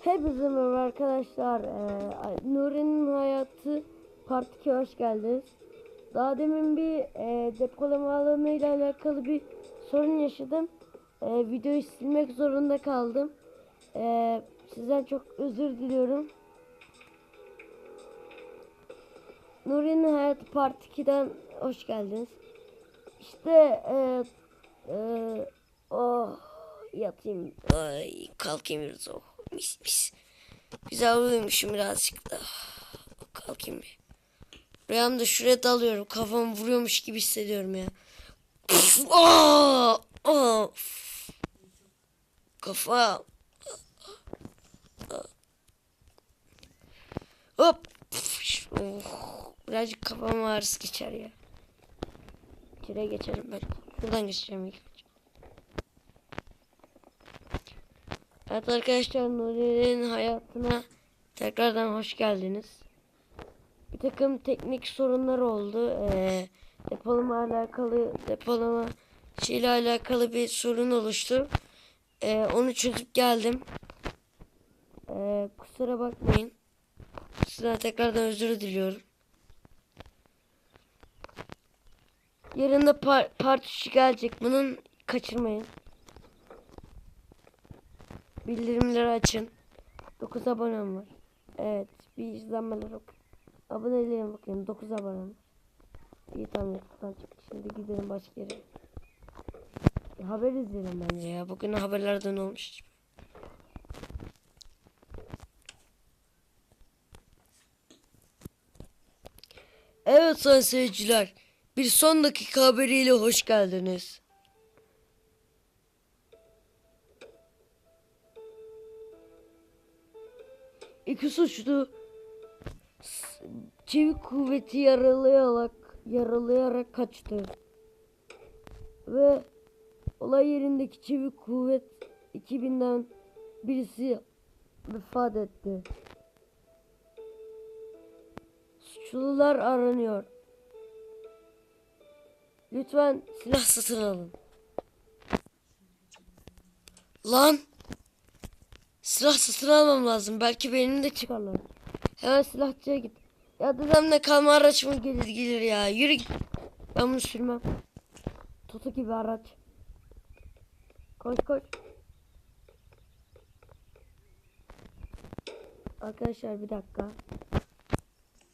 Hepinize merhaba arkadaşlar. Ee, Nuri'nin hayatı part 2 hoş geldiniz. Daha demin bir e, depolama alanı ile alakalı bir sorun yaşadım. E, videoyu silmek zorunda kaldım. E, sizden çok özür diliyorum. Nuri'nin hayatı part 2'den hoş geldiniz. İşte e, e, oh yatayım. Ay kalkayım biraz oh. Mis mis. Güzel uyumuşum birazcık da. Kalkayım bir. Rüyamda şuraya dalıyorum. Kafamı vuruyormuş gibi hissediyorum ya. Kafa. Hop. Oh. Birazcık kafam ağrısı geçer ya. İçeriye geçerim ben. Buradan geçeceğim ilk Evet arkadaşlar Nuri'nin hayatına tekrardan hoş geldiniz. Bir takım teknik sorunlar oldu. Ee, depolama alakalı depolama şeyle alakalı bir sorun oluştu. Ee, onu çözüp geldim. Ee, kusura bakmayın. Sizden tekrardan özür diliyorum. Yarın da par part 3 gelecek. Bunun kaçırmayın. Bildirimleri açın. 9 abonem var. Evet. Bir izlenmeler ok. Aboneliğe bakayım. 9 abonem. İyi tamam çıktı. Şimdi gidelim başka yere. Ya, haber izleyelim bence ya. Bugün haberlerden olmuş. Evet sayın seyirciler. Bir son dakika haberiyle hoş geldiniz. İki suçlu çevik kuvveti yaralayarak yaralayarak kaçtı. Ve olay yerindeki çevik kuvvet ekibinden birisi vefat etti. Suçlular aranıyor. Lütfen silah satın alın. Lan! Silah satın almam lazım. Belki benim de çıkarlar. Hemen silahçıya git. Ya dedemle kalma araç mı gelir gelir ya. Yürü git. Ben bunu sürmem. Toto gibi araç. Koş koş. Arkadaşlar bir dakika.